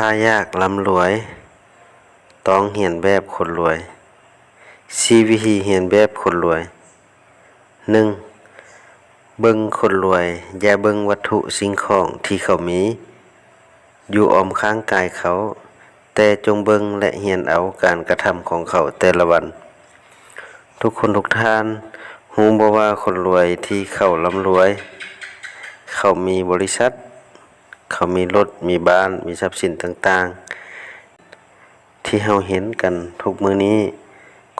ถ้ายากร่ำรวย ต้องเหียนแบบคนรวย CVT เหียนแบบคนรวย 1. เบิ่งคนรวย อย่าเบิ่งวัตถุสิ่งของที่เขามี อยู่ออมข้างกายเขา แต่จงเบิ่งและเหียนเอาการกระทำของเขาแต่ละวัน ทุกคนทุกท่านฮู้บ่ว่าคนรวยที่เขารำรวย เขามีบริษัท เขามีรถมีบ้านมีทรัพย์สินต่างๆ ที่เฮาเห็นกันทุกมือนี้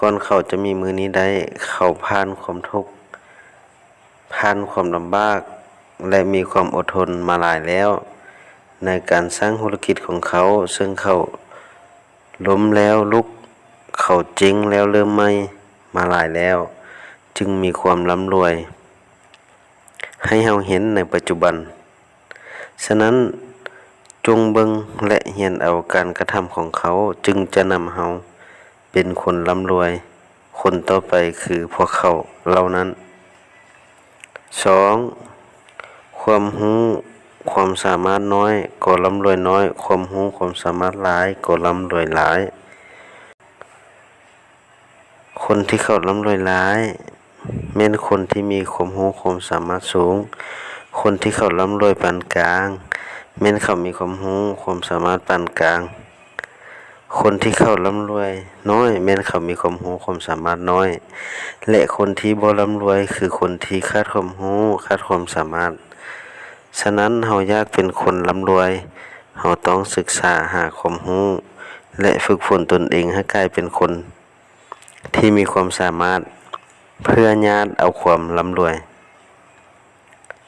ก่อนเขาจะมีมือนี้ได้ เขาผ่านความทุกข์ผ่านความลำบาก และมีความอดทนมาหลายแล้ว ในการสร้างธุรกิจของเขา ซึ่งเขาล้มแล้วลุก เขาเจ๊งแล้วเริ่มใหม่มาหลายแล้ว จึงมีความร่ำรวย ให้เฮาเห็นในปัจจุบัน ฉะนั้นจงเบิงและเรียนเอาการกระทำของเขาจึงจะนำเฮาเป็นคนร่ำรวย คนต่อไปคือพวกเขาเหล่านั้น 2. ความรู้ความสามารถน้อยก็ร่ำรวยน้อย ความรู้ความสามารถหลายก็ร่ำรวยหลาย คนที่เขาร่ำรวยหลายแม่นคนที่มีความรู้ความสามารถสูง คนที่เขาร่ำรวยปานกลาง แม่นเขามีความรู้ความสามารถปานกลาง คนที่เขาร่ำรวยน้อย แม่นเขามีความรู้ความสามารถน้อย และคนที่บ่ร่ำรวยคือคนที่ขาดความรู้ขาดความสามารถ ฉะนั้นเฮาอยากเป็นคนร่ำรวยเฮาต้องศึกษาหาความรู้และฝึกฝนตนเองให้กลายเป็นคน ที่มีความสามารถเพื่อญาติเอาความร่ำรวย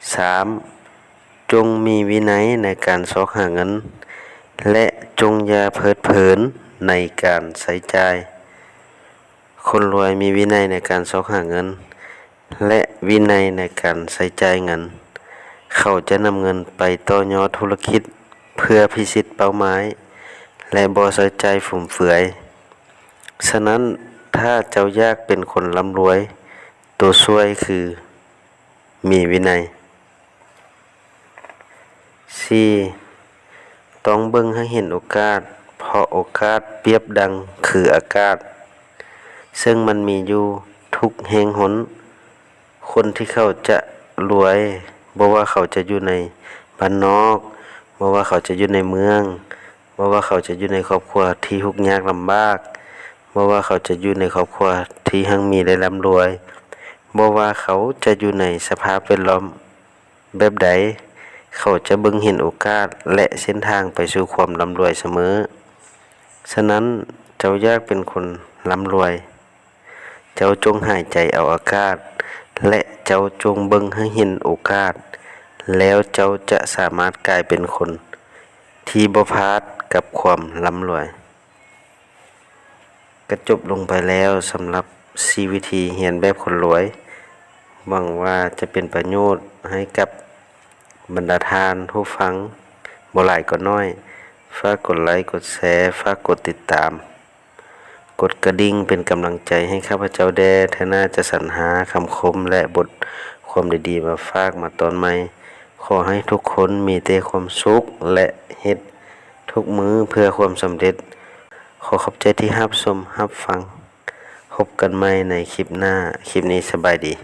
3. จงมีวินัยในการซอกหาเงิน และจงอย่าเพิดเพลินในการใช้จ่าย คนรวยมีวินัยในการซอกหาเงิน และวินัยในการใช้จ่ายเงิน เขาจะนำเงินไปต่อยอดธุรกิจเพื่อพิชิตเป้าหมาย และบ่ใส่ใจายฟุ่มเฟือย ฉะนั้นถ้าเจ้ายากเป็นคนร่ำรวย ตัวช่วยคือมีวินัย 4. ต้องเบิ่งให้เห็นโอกาส เพราะโอกาสเปรียบดังคืออากาศ ซึ่งมันมีอยู่ทุกแห่งหน คนที่เขาจะรวยบ่ว่าเขาจะอยู่ในบ้านนอกบ่ว่าเขาจะอยู่ในเมืองบ่ว่าเขาจะอยู่ในครอบครัวที่ทุกข์ยากลำบากบ่ว่าเขาจะอยู่ในครอบครัวที่หั่งมีได้ร่ำรวยบ่ว่าเขาจะอยู่ในสภาพแวดล้อมแบบใด เขาจะบิ่งเห็นโอกาสและเส้นทางไปสู่ความร่ำรวยเสมอ ฉะนั้นเจ้าอยากเป็นคนร่ำรวย เจ้าจงหายใจเอาอากาศ และเจ้าจงเบิ่งให้เห็นโอกาส แล้วเจ้าจะสามารถกลายเป็นคน ที่บพาดกับความร่ำรวยก็จบลงไปแล้วสำหรับ CVT เรียนแบบคนรวยหวังว่าจะเป็นประโยชน์ให้กับ บรรดาทานผู้ฟังบ่หลายก็น้อยฝากกดไลค์กดแชร์ฝากกดติดตาม กดกระดิ่งเป็นกำลังใจให้ข้าพเจ้าแด่ทอหน่าจะสรรหาคำคมและบทความดีๆมาฝากมาตอนใหม่ ขอให้ทุกคนมีแต่ความสุขและเฮ็ดทุกมือเพื่อความสำเร็จ ขอขอบใจที่รับชมรับฟังพบกันใหม่ในคลิปหน้า คลิปนี้สบายดี